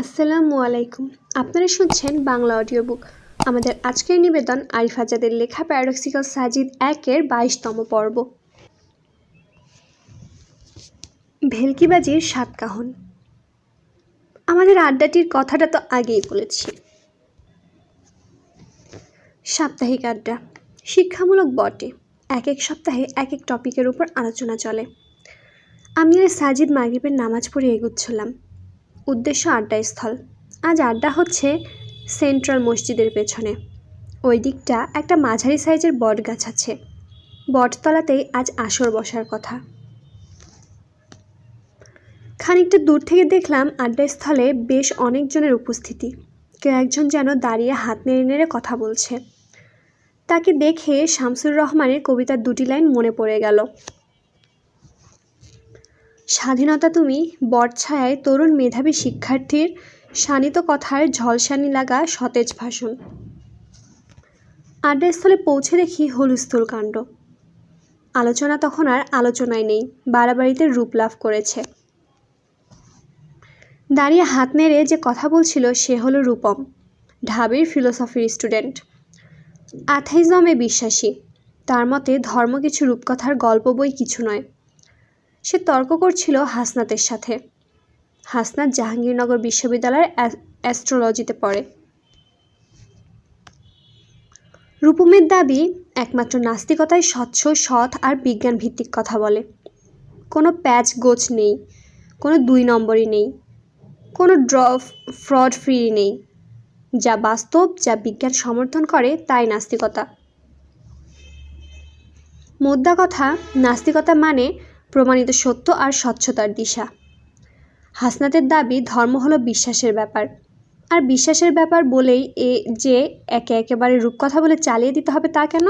আসসালামু আলাইকুম। আপনারা শুনছেন বাংলা অডিও বুক আমাদের আজকের নিবেদন আরিফ আজাদের লেখা প্যারাডক্সিক্যাল সাজিদ একের বাইশতম পর্ব। ভেলকিবাজির সাতকাহন আমাদের আড্ডাটির কথাটা তো আগেই বলেছি। সাপ্তাহিক আড্ডা। শিক্ষামূলক বটে। এক এক সপ্তাহে এক এক টপিকের উপর আলোচনা চলে। আমি আর সাজিদ মাগরিবের নামাজ পড়ে এগুচ্ছিলাম। উদ্দেশ্য আড্ডাস্থল। আজ আড্ডা হচ্ছে সেন্ট্রাল মসজিদের পেছনে। ওই দিকটা একটা মাঝারি সাইজের বট গাছ আছে। বটতলাতেই আজ আসর বসার কথা। খানিকটা দূর থেকে দেখলাম আড্ডাস্থলে বেশ অনেকজনের উপস্থিতি। কেউ একজন যেন দাঁড়িয়ে হাত নেড়ে নেড়ে কথা বলছে। তাকে দেখে শামসুর রহমানের কবিতার দুটি লাইন মনে পড়ে গেল। স্বাধীনতা তুমি বটছায়ায় তরুণ মেধাবী শিক্ষার্থীর শানিত কথার ঝলসানি লাগা সতেজ ভাষণ। আড্ডাস্থলে পৌঁছে দেখি হলুস্থুল কাণ্ড। আলোচনা তখন আর আলোচনায় নেই, বাড়াবাড়িতে রূপ লাভ করেছে। দাঁড়িয়ে হাত নেড়ে যে কথা বলছিল সে হলো রূপম, ঢাবির ফিলোসফির স্টুডেন্ট। অ্যাথাইজমে বিশ্বাসী, তার মতে ধর্ম কিছু রূপকথার গল্প বই কিছু নয়। সে তর্ক করছিল হাসনাতের সাথে। হাসনাত জাহাঙ্গীরনগর বিশ্ববিদ্যালয়ের অ্যাস্ট্রোলজিতে পড়ে। রূপমের দাবি একমাত্র নাস্তিকতায় স্বচ্ছ, সৎ আর বিজ্ঞান ভিত্তিক কথা বলে। কোনো প্যাচ গোছ নেই, কোনো দুই নম্বরই নেই, কোনো ড্র, ফ্রড ফ্রি নেই। যা বাস্তব, যা বিজ্ঞান সমর্থন করে, তাই নাস্তিকতা। মোদ্দা কথা, নাস্তিকতা মানে প্রমাণিত সত্য আর স্বচ্ছতার দিশা। হাসনাতের দাবি, ধর্ম হলো বিশ্বাসের ব্যাপার। আর বিশ্বাসের ব্যাপার বলেই এ যে একে একেবারে রূপকথা বলে চালিয়ে দিতে হবে তা কেন?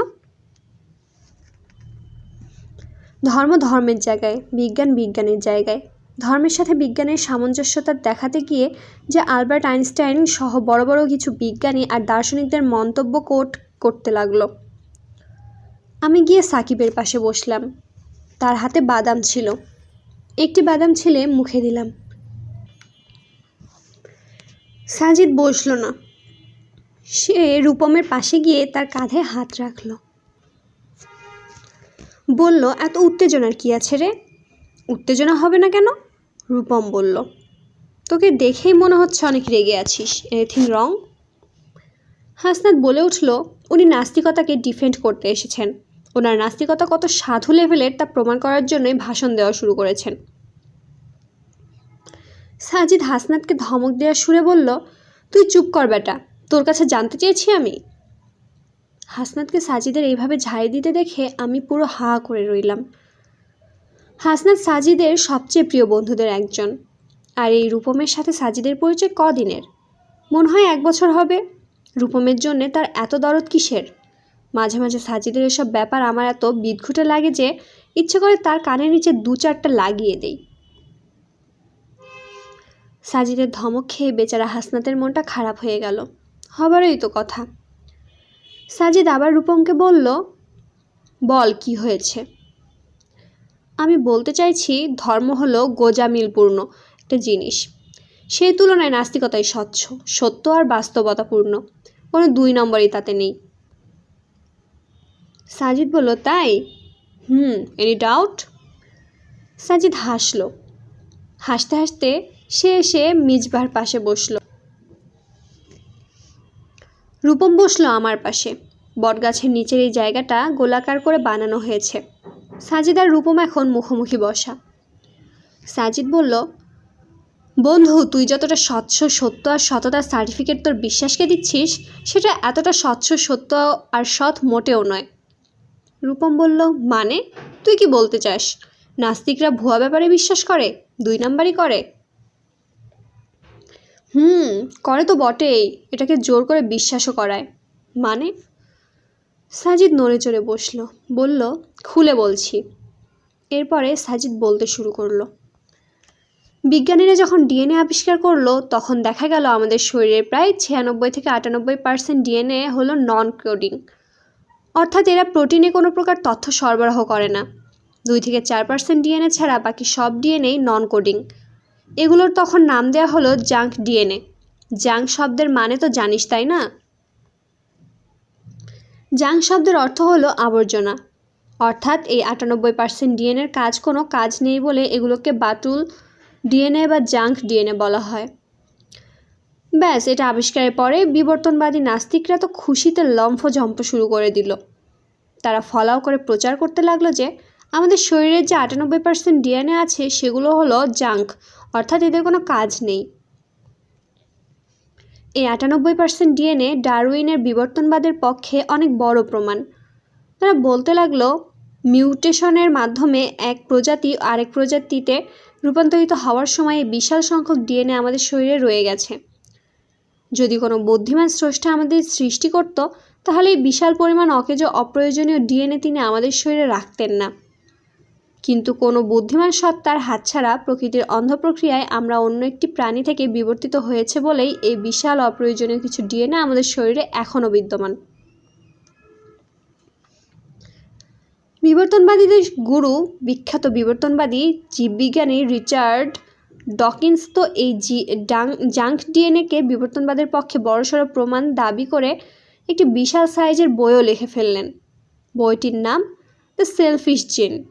ধর্ম ধর্মের জায়গায়, বিজ্ঞান বিজ্ঞানের জায়গায়। ধর্মের সাথে বিজ্ঞানের সামঞ্জস্যতা দেখাতে গিয়ে যে আলবার্ট আইনস্টাইন সহ বড় বড় কিছু বিজ্ঞানী আর দার্শনিকদের মন্তব্য কোট করতে লাগল। আমি গিয়ে সাকিবের পাশে বসলাম। তার হাতে বাদাম ছিল। একটি বাদাম ছিলে মুখে দিলাম। সাজিদ বসল না। সে রূপমের পাশে গিয়ে তার কাঁধে হাত রাখল। বলল, এত উত্তেজনার কি আছে রে? উত্তেজনা হবে না কেন? রূপম বলল। তোকে দেখেই মনে হচ্ছে অনেক রেগে আছিস। এনিথিং রং হাসনাত বলে উঠল, উনি নাস্তিকতাকে ডিফেন্ড করতে এসেছেন। ওনার নাস্তিকতা কত সাধু লেভেলের তা প্রমাণ করার জন্যই ভাষণ দেওয়া শুরু করেছেন। সাজিদ হাসনাতকে ধমক দেওয়ার সুরে বলল, তুই চুপ কর বেটা, তোর কাছে জানতে চেয়েছি আমি। হাসনাতকে সাজিদের এইভাবে ঝাড়ি দিতে দেখে আমি পুরো হা করে রইলাম। হাসনাত সাজিদের সবচেয়ে প্রিয় বন্ধুদের একজন। আর এই রূপমের সাথে সাজিদের পরিচয় কদিনের? মনে হয় এক বছর হবে। রূপমের জন্যে তার এত দরদ কিসের? মাঝে মাঝে সাজিদের এসব ব্যাপার আমার এত বিদঘুটে লাগে যে ইচ্ছে করে তার কানের নিচে দু চারটা লাগিয়ে দেই। সাজিদের ধমক খেয়ে বেচারা হাসনাতের মনটা খারাপ হয়ে গেল। হবারই তো কথা। সাজিদ আবার রূপমকে বলল, বল, কি হয়েছে? আমি বলতে চাইছি, ধর্ম হলো গোজামিলপূর্ণ একটা জিনিস। সেই তুলনায় নাস্তিকতাই স্বচ্ছ, সত্য আর বাস্তবতাপূর্ণ। কোনো দুই নম্বরই তাতে নেই। সাজিদ বলল, তাই? হুম এনি ডাউট সাজিদ হাসলো। হাসতে হাসতে সে এসে মিজবার পাশে বসল। রূপম বসল আমার পাশে। বটগাছের নিচের এই জায়গাটা গোলাকার করে বানানো হয়েছে। সাজিদ আর রূপম এখন মুখোমুখি বসা। সাজিদ বলল, বন্ধু, তুই যতটা স্বচ্ছ, সত্য আর সততার সার্টিফিকেট তোর বিশ্বাসকে দিচ্ছিস, সেটা এতটা স্বচ্ছ, সত্য আর সৎ মোটেও নয়। রূপম বলল মানে? তুই কি বলতে চাস? নাস্তিকরা ভুয়া ব্যাপারে বিশ্বাস করে? দুই নাম্বারই করে? হুম, করে তো বটেই। এটাকে জোর করে বিশ্বাসও করায়। মানে? সাজিদ নড়ে চড়ে বসল। বলল, খুলে বলছি। এরপরে সাজিদ বলতে শুরু করল। বিজ্ঞানীরা যখন ডিএনএ আবিষ্কার করল, তখন দেখা গেল আমাদের শরীরে প্রায় ছিয়ানব্বই থেকে আটানব্বই পার্সেন্ট ডিএনএ হলো নন কোডিং অর্থাৎ এরা প্রোটিনে কোনো প্রকার তথ্য সরবরাহ করে না। দুই থেকে চার পার্সেন্ট ডিএনএ ছাড়া বাকি সব ডিএনএই নন কোডিং এগুলোর তখন নাম দেওয়া হলো জাঙ্ক ডিএনএ। জাঙ্ক শব্দের মানে তো জানিস, তাই না? জাঙ্ক শব্দের অর্থ হলো আবর্জনা। অর্থাৎ এই আটানব্বই পার্সেন্ট ডিএনএর কাজ কোনো কাজ নেই বলে এগুলোকে বাটুল ডিএনএ বা জাঙ্ক ডিএনএ বলা হয়। ব্যাস, এটা আবিষ্কারের পরে বিবর্তনবাদী নাস্তিকরা তো খুশিতে লম্ফঝম্প শুরু করে দিল। তারা ফলাও করে প্রচার করতে লাগল যে, আমাদের শরীরের যে আটানব্বই পার্সেন্ট ডিএনএ আছে, সেগুলো হলো জাঙ্ক, অর্থাৎ এদের কোনো কাজ নেই। এই আটানব্বই পার্সেন্ট ডিএনএ ডারউইনের বিবর্তনবাদের পক্ষে অনেক বড় প্রমাণ। তারা বলতে লাগল, মিউটেশনের মাধ্যমে এক প্রজাতি আরেক প্রজাতিতে রূপান্তরিত হওয়ার সময় বিশাল সংখ্যক ডিএনএ আমাদের শরীরে রয়ে গেছে। যদি কোনো বুদ্ধিমান স্রষ্টা আমাদের সৃষ্টি করত, তাহলে এই বিশাল পরিমাণ অকেজ অপ্রয়োজনীয় ডিএনএ তিনি আমাদের শরীরে রাখতেন না। কিন্তু কোনো বুদ্ধিমান সত্তার হাতছাড়া প্রকৃতির অন্ধ প্রক্রিয়ায় আমরা অন্য একটি প্রাণী থেকে বিবর্তিত হয়েছে বলেই এই বিশাল অপ্রয়োজনীয় কিছু ডিএনএ আমাদের শরীরে এখনও বিদ্যমান। বিবর্তনবাদীদের গুরু, বিখ্যাত বিবর্তনবাদী জীববিজ্ঞানী রিচার্ড ডকিন্স তো এই জি, ডাং, জাঙ্ক ডিএনএকে বিবর্তনবাদের পক্ষে বড়সড় প্রমাণ দাবি করে একটি বিশাল সাইজের বইও লিখে ফেললেন। বইটির নাম, দ্য সেলফিশ জিন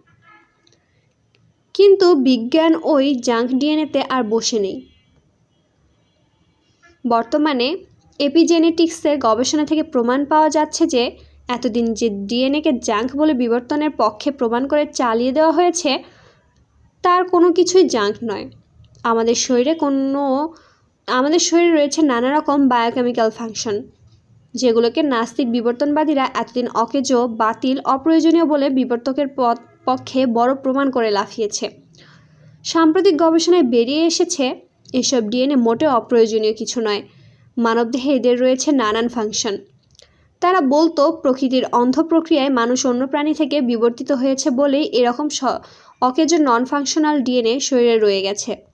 কিন্তু বিজ্ঞান ওই জাঙ্ক ডিএনএতে আর বসে নেই। বর্তমানে এপিজেনেটিক্সের গবেষণা থেকে প্রমাণ পাওয়া যাচ্ছে যে, এতদিন যে ডিএনএকে জাঙ্ক বলে বিবর্তনের পক্ষে প্রমাণ করে চালিয়ে দেওয়া হয়েছে, তার কোনো কিছুই জাঙ্ক নয়। আমাদের শরীরে কোনো, আমাদের শরীরে রয়েছে নানা রকম বায়োকেমিক্যাল ফাংশন যেগুলোকে নাস্তিক বিবর্তনবাদীরা এতদিন অকেজো, বাতিল, অপ্রয়োজনীয় বলে বিবর্তকের পথ পক্ষে বড় প্রমাণ করে লাফিয়েছে। সাম্প্রতিক গবেষণায় বেরিয়ে এসেছে, এসব ডিএনএ মোটেও অপ্রয়োজনীয় কিছু নয়। মানবদেহে এদের রয়েছে নানান ফাংশন তারা বলতো, প্রকৃতির অন্ধ প্রক্রিয়ায় মানুষ অন্য প্রাণী থেকে বিবর্তিত হয়েছে বলেই এরকম অকেজো নন ফাংশনাল ডিএনএ শরীরে রয়ে গেছে।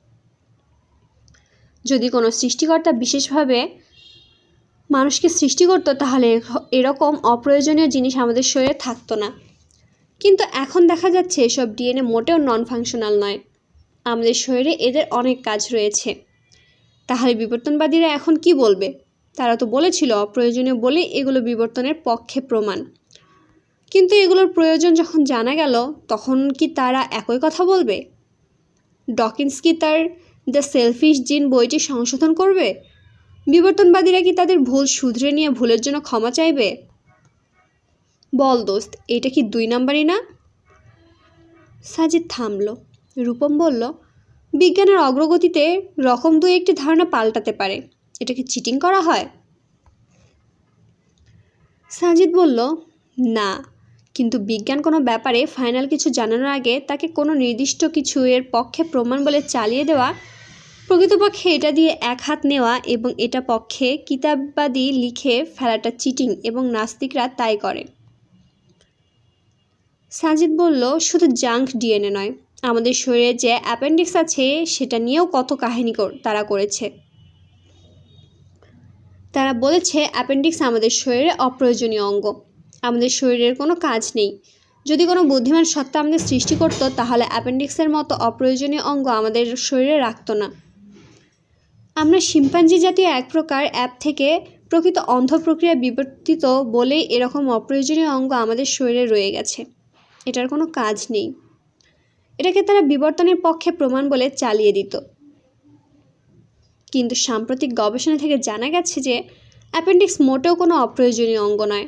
যদি কোনো সৃষ্টিকর্তা বিশেষভাবে মানুষকে সৃষ্টি করতো, তাহলে এরকম অপ্রয়োজনীয় জিনিস আমাদের শরীরে থাকতো না। কিন্তু এখন দেখা যাচ্ছে এসব ডিএনএ মোটেও নন ফাংশনাল নয়। আমাদের শরীরে এদের অনেক কাজ রয়েছে। তাহলে বিবর্তনবাদীরা এখন কি বলবে? তারা তো বলেছিল অপ্রয়োজনীয় বলে এগুলো বিবর্তনের পক্ষে প্রমাণ। কিন্তু এগুলোর প্রয়োজন যখন জানা গেল, তখন কি তারা একই কথা বলবে? ডকিন্স কি তার দ্য সেলফিশ জিন বইটি সংশোধন করবে? বিবর্তনবাদীরা কি তাদের ভুল শুধরে নিয়ে ভুলের জন্য ক্ষমা চাইবে? বল দোস্ত, এটা কি দুই নাম্বারই না? সাজিদ থামল। রূপম বলল, বিজ্ঞানের অগ্রগতিতে রকম দুই একটি ধারণা পাল্টাতে পারে। এটা কি চিটিং করা হয়? সাজিদ বলল, না, কিন্তু বিজ্ঞান কোনো ব্যাপারে ফাইনাল কিছু জানানোর আগে তাকে কোনো নির্দিষ্ট কিছু এর পক্ষে প্রমাণ বলে চালিয়ে দেওয়া প্রকৃতপক্ষে এটা দিয়ে এক হাত নেওয়া এবং এটা পক্ষে কিতাববাদী লিখে ফেলাটা চিটিং এবং নাস্তিকরা তাই করে। সাজিদ বলল, শুধু জাঙ্ক ডিএনএ নয়, আমাদের শরীরে যে অ্যাপেন্ডিক্স আছে সেটা নিয়েও কত কাহিনী তারা করেছে। তারা বলেছে, অ্যাপেন্ডিক্স আমাদের শরীরে অপ্রয়োজনীয় অঙ্গ। আমাদের শরীরের কোনো কাজ নেই। যদি কোনো বুদ্ধিমান সত্তা আমাদের সৃষ্টি করত, তাহলে অ্যাপেন্ডিক্সের মতো অপ্রয়োজনীয় অঙ্গ আমাদের শরীরে রাখতো না। আমরা শিম্পাঞ্জি জাতীয় এক প্রকার অ্যাপ থেকে প্রকৃত অন্ধ প্রক্রিয়া বিবর্তিত বলেই এরকম অপ্রয়োজনীয় অঙ্গ আমাদের শরীরে রয়ে গেছে। এটার কোনো কাজ নেই। এটাকে তারা বিবর্তনের পক্ষে প্রমাণ বলে চালিয়ে দিত। কিন্তু সাম্প্রতিক গবেষণা থেকে জানা গেছে যে অ্যাপেন্ডিক্স মোটেও কোনো অপ্রয়োজনীয় অঙ্গ নয়।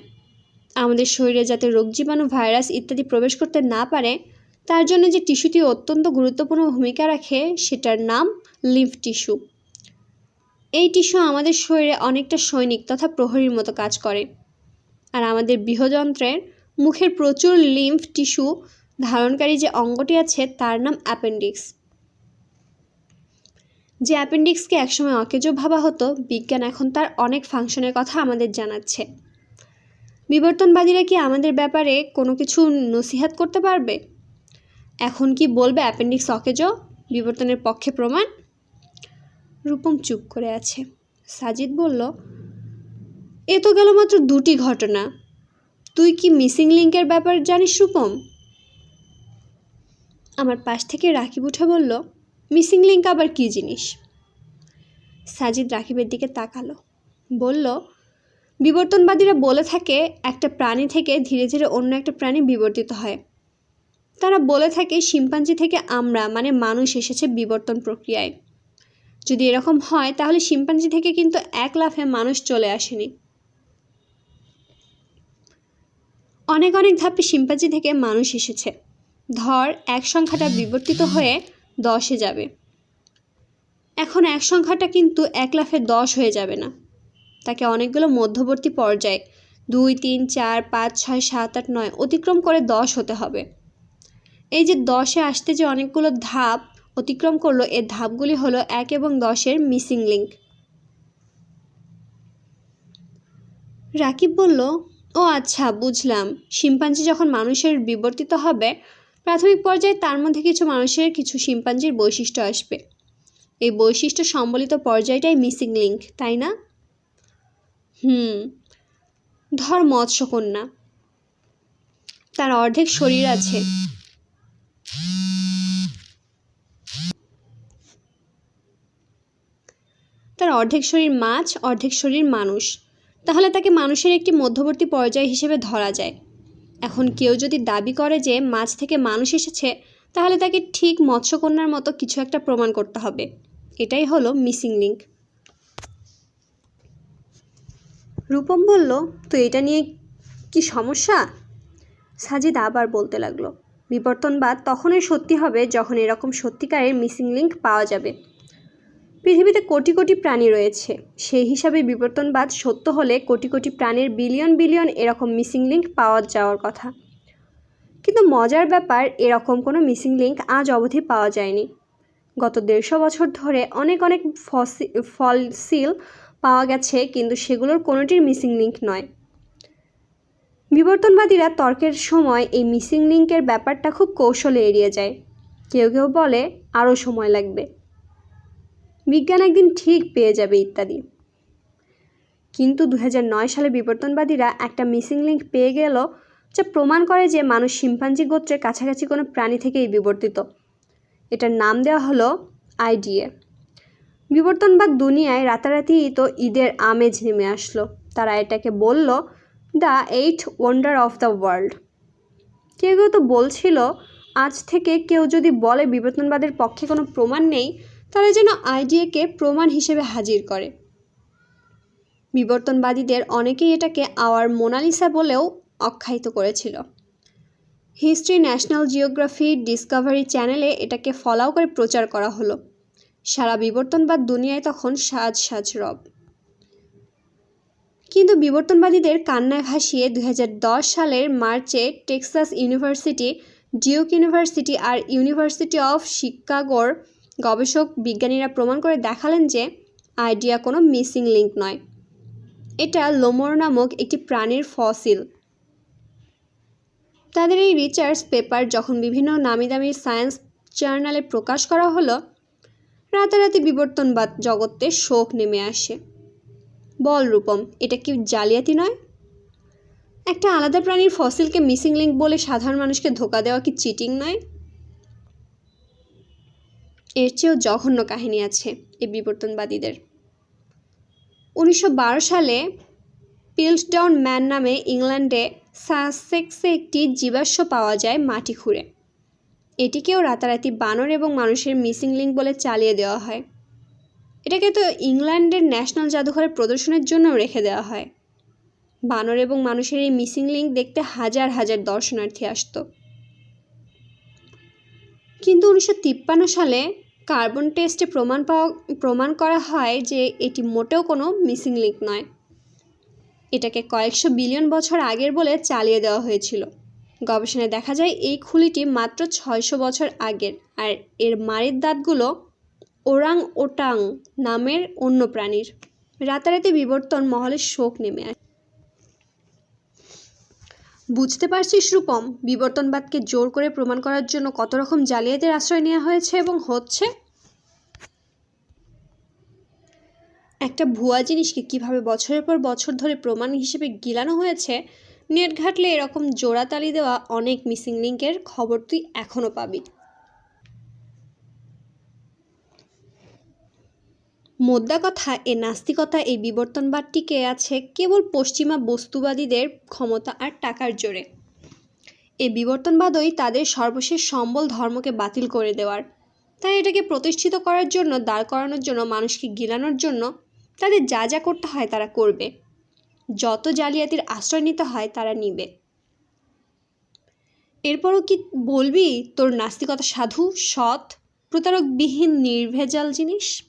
আমাদের শরীরে যাতে রোগ জীবাণু, ভাইরাস ইত্যাদি প্রবেশ করতে না পারে, তার জন্য যে টিস্যুটি অত্যন্ত গুরুত্বপূর্ণ ভূমিকা রাখে, সেটার নাম লিম্ফ টিস্যু। এই টিস্যু আমাদের শরীরে অনেকটা সৈনিক তথা প্রহরীর মতো কাজ করে। আর আমাদের বৃহযন্ত্রের মুখের প্রচুর লিম্ফ টিস্যু ধারণকারী যে অঙ্গটি আছে তার নাম অ্যাপেন্ডিক্স। যে অ্যাপেন্ডিক্সকে একসময় অকেজো ভাবা হতো, বিজ্ঞান এখন তার অনেক ফাংশনের কথা আমাদের জানাচ্ছে। বিবর্তনবাদীরা কি আমাদের ব্যাপারে কোনো কিছু নসিহাত করতে পারবে? এখন কি বলবে অ্যাপেন্ডিক্স অকেজো? বিবর্তনের পক্ষে প্রমাণ? রূপম চুপ করে আছে। সাজিদ বলল, এ তো গেল মাত্র দুটি ঘটনা। তুই কি মিসিং লিঙ্কের ব্যাপার জানিস রূপম? আমার পাশ থেকে রাকিব উঠে বলল, মিসিং লিঙ্ক আবার কী জিনিস? সাজিদ রাকিবের দিকে তাকালো। বলল, বিবর্তনবাদীরা বলে থাকে একটা প্রাণী থেকে ধীরে ধীরে অন্য একটা প্রাণী বিবর্তিত হয়। তারা বলে থাকে শিম্পাঞ্জি থেকে আমরা মানে মানুষ, এসেছে বিবর্তন প্রক্রিয়ায়। যদি এরকম হয়, তাহলে শিম্পাঞ্জি থেকে কিন্তু এক লাফে মানুষ চলে আসেনি। অনেক অনেক ধাপে শিম্পাঞ্জি থেকে মানুষ এসেছে। ধর, এক সংখ্যাটা বিবর্তিত হয়ে দশে যাবে। এখন এক সংখ্যাটা কিন্তু এক লাফে দশ হয়ে যাবে না। তাকে অনেকগুলো মধ্যবর্তী পর্যায়ে দুই, তিন, চার, পাঁচ, ছয়, সাত, আট, নয় অতিক্রম করে দশ হতে হবে। এই যে দশে আসতে যে অনেকগুলো ধাপ অতিক্রম করল এর ধাপগুলি হলো এক এবং দশের মিসিং লিঙ্ক। রাকিব বলল, ও আচ্ছা বুঝলাম। শিম্পাঞ্জি যখন মানুষের বিবর্তিত হবে, প্রাথমিক পর্যায়ে তার মধ্যে কিছু মানুষের কিছু শিম্পাঞ্জির বৈশিষ্ট্য আসবে। এই বৈশিষ্ট্য সম্বলিত পর্যায়টাই মিসিং লিঙ্ক, তাই না? হুম, ধর মৎস্যকন্যা। তার অর্ধেক শরীর আছে। তার অর্ধেক শরীর মাছ, অর্ধেক শরীর মানুষ। তাহলে তাকে মানুষের একটি মধ্যবর্তী পর্যায় হিসেবে ধরা যায়। এখন কেউ যদি দাবি করে যে মাছ থেকে মানুষ এসেছে, তাহলে তাকে ঠিক মৎস্যকন্যার মতো কিছু একটা প্রমাণ করতে হবে। এটাই হলো মিসিং লিঙ্ক। রূপম বলল, তো এটা নিয়ে কি সমস্যা? সাজিদ আবার বলতে লাগল, বিবর্তনবাদ তখনই সত্যি হবে যখন এরকম সত্যিকারের মিসিং লিঙ্ক পাওয়া যাবে। পৃথিবীতে কোটি কোটি প্রাণী রয়েছে। সেই হিসাবে বিবর্তনবাদ সত্য হলে কোটি কোটি প্রাণীর বিলিয়ন বিলিয়ন এরকম মিসিং লিঙ্ক পাওয়া যাওয়ার কথা। কিন্তু মজার ব্যাপার, এরকম কোনো মিসিং লিঙ্ক আজ অবধি পাওয়া যায়নি। গত দেড়শো বছর ধরে অনেক অনেক ফলসিল পাওয়া গেছে, কিন্তু সেগুলোর কোনোটির মিসিং লিঙ্ক নয়। বিবর্তনবাদীরা তর্কের সময় এই মিসিং লিঙ্কের ব্যাপারটা খুব কৌশলে এড়িয়ে যায়। কেউ কেউ বলে আরও সময় লাগবে। বিজ্ঞান একদিন ঠিক পেয়ে যাবে ইত্যাদি। কিন্তু দু হাজার নয় সালে বিবর্তনবাদীরা একটা মিসিং লিঙ্ক পেয়ে গেল যা প্রমাণ করে যে মানুষ শিম্পাঞ্জি গোত্রের কাছাকাছি কোনো প্রাণী থেকেই বিবর্তিত। এটার নাম দেওয়া হলো আইডিএ। বিবর্তনবাদ দুনিয়ায় রাতারাতি তো ঈদের আমেজ নেমে আসলো। তারা এটাকে বলল, the eight wonder of the world কেউ কেউ তো বলছিল, আজ থেকে কেউ যদি বলে বিবর্তনবাদের পক্ষে কোনো প্রমাণ নেই তারা যেন আইডিয়াকে প্রমাণ হিসেবে হাজির করে। বিবর্তনবাদীদের অনেকেই এটাকে আওয়ার মোনালিসা বলেও আখ্যায়িত করেছিল। হিস্ট্রি, ন্যাশনাল জিওগ্রাফি, ডিসকভারি চ্যানেলে এটাকে ফলাও করে প্রচার করা হলো। সারা বিবর্তনবাদ দুনিয়ায় তখন সাজ সাজ রব। কিন্তু বিবর্তনবাদীদের কান্নায় ভাসিয়ে দুহাজার দশ সালের মার্চে টেক্সাস ইউনিভার্সিটি, ডিউক ইউনিভার্সিটি আর ইউনিভার্সিটি অফ শিকাগোর গবেষক বিজ্ঞানীরা প্রমাণ করে দেখালেন যে আইডিয়া কোনো মিসিং লিঙ্ক নয়। এটা লোমর নামক একটি প্রাণীর ফসিল। তাদের এই রিসার্চ পেপার যখন বিভিন্ন নামি দামি সায়েন্স জার্নালে প্রকাশ করা হলো, রাতারাতি বিবর্তনবাদ জগতে শোক নেমে আসে। বল, রূপম, এটা কি জালিয়াতি নয়? একটা আলাদা প্রাণীর ফসিলকে মিসিং লিঙ্ক বলে সাধারণ মানুষকে ধোকা দেওয়া কি চিটিং নয়? এর চেয়েও জঘন্য কাহিনী আছে এই বিবর্তনবাদীদের। উনিশশো বারো সালে পিল্সডাউন ম্যান নামে ইংল্যান্ডে সাসেক্সে একটি জীবাশ্ম পাওয়া যায় মাটি খুঁড়ে। এটিকেও রাতারাতি বানর এবং মানুষের মিসিং লিঙ্ক বলে চালিয়ে দেওয়া হয়। এটাকে তো ইংল্যান্ডের ন্যাশনাল জাদুঘরে প্রদর্শনের জন্য রেখে দেওয়া হয়। বানর এবং মানুষের এই মিসিং লিঙ্ক দেখতে হাজার হাজার দর্শনার্থী আসতো। কিন্তু উনিশশো তিপ্পান্ন সালে কার্বন টেস্টে প্রমাণ পাওয়া, প্রমাণ করা হয় যে এটি মোটেও কোনো মিসিং লিঙ্ক নয়। এটাকে কয়েকশো বিলিয়ন বছর আগের বলে চালিয়ে দেওয়া হয়েছিল। গবেষণায় দেখা যায় এই খুলিটি মাত্র ছয়শো বছর আগের, আর এর মারির দাঁতগুলো ওরাং ওটাং নামের অন্য প্রাণীর। রাতারাতি বিবর্তন মহলে শোক নেমে আসে। বুঝতে পারছিস রূপম বিবর্তনবাদকে জোর করে প্রমাণ করার জন্য কত রকম জালিয়াতির আশ্রয় নেওয়া হয়েছে এবং হচ্ছে? একটা ভুয়া জিনিসকে কীভাবে বছরের পর বছর ধরে প্রমাণ হিসেবে গিলানো হয়েছে? নেট ঘাটলে এরকম জোড়াতালি দেওয়া অনেক মিসিং লিঙ্কের খবর তুই এখনও পাবি। মোদ্দা কথা এ নাস্তিকতা এই বিবর্তনবাদ টিকে আছে কেবল পশ্চিমা বস্তুবাদীদের ক্ষমতা আর টাকার জোরে। এই বিবর্তনবাদই তাদের সর্বশেষ সম্বল ধর্মকে বাতিল করে দেওয়ার। তাই এটাকে প্রতিষ্ঠিত করার জন্য, দাঁড় করানোর জন্য, মানুষকে গিলানোর জন্য তাদের যা যা করতে হয় তারা করবে। যত জালিয়াতির আশ্রয় নিতে হয় তারা নিবে। এরপরও কি বলবি তোর নাস্তিকতা সাধু, সৎ, প্রতারকবিহীন, নির্ভেজাল জিনিস?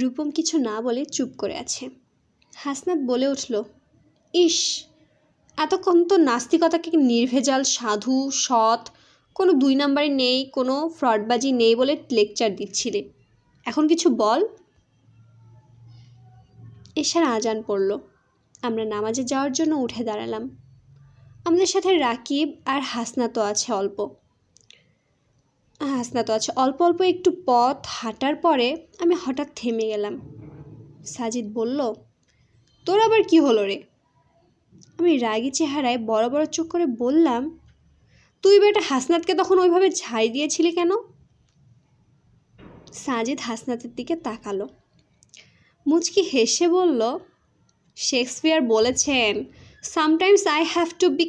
রূপম কিছু না বলে চুপ করে আছে। হাসনাত বলে উঠল ইস এতক্ষণ তো নাস্তিকতাকে নির্ভেজাল, সাধু, সৎ, কোনো দুই নাম্বারে নেই, কোনো ফ্রডবাজি নেই বলে লেকচার দিচ্ছিলে। এখন কিছু বল? এশার আজান পড়ল। আমরা নামাজে যাওয়ার জন্য উঠে দাঁড়ালাম। আমাদের সাথে রাকিব আর হাসনাতও আছে অল্প। হাসনাতও আছে। অল্প অল্প একটু পথ হাঁটার পরে আমি হঠাৎ থেমে গেলাম। সাজিদ বলল, তোর আবার কি হলো রে? আমি রাগী চেহারায় বড় বড় চোখ করে বললাম, তুই বেটা হাসনাতকে তখন ওইভাবে ঝাড়ি দিয়েছিলি কেন? সাজিদ হাসনাতের দিকে তাকালো। মুচকি হেসে বলল, শেক্সপিয়ার বলেছেন, sometimes I have to be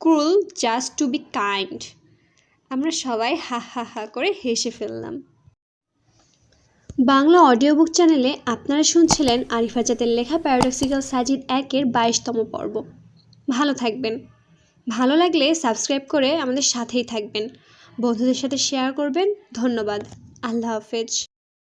cruel just to be kind. আমরা সবাই হা হা হা করে হেসে ফেললাম। বাংলা অডিও বুক চ্যানেলে আপনারা শুনছিলেন আরিফা জাতের লেখা প্যারাডক্সিক্যাল সাজিদ একের বাইশতম পর্ব। ভালো থাকবেন। ভালো লাগলে সাবস্ক্রাইব করে আমাদের সাথেই থাকবেন। বন্ধুদের সাথে শেয়ার করবেন। ধন্যবাদ। আল্লাহ হাফেজ।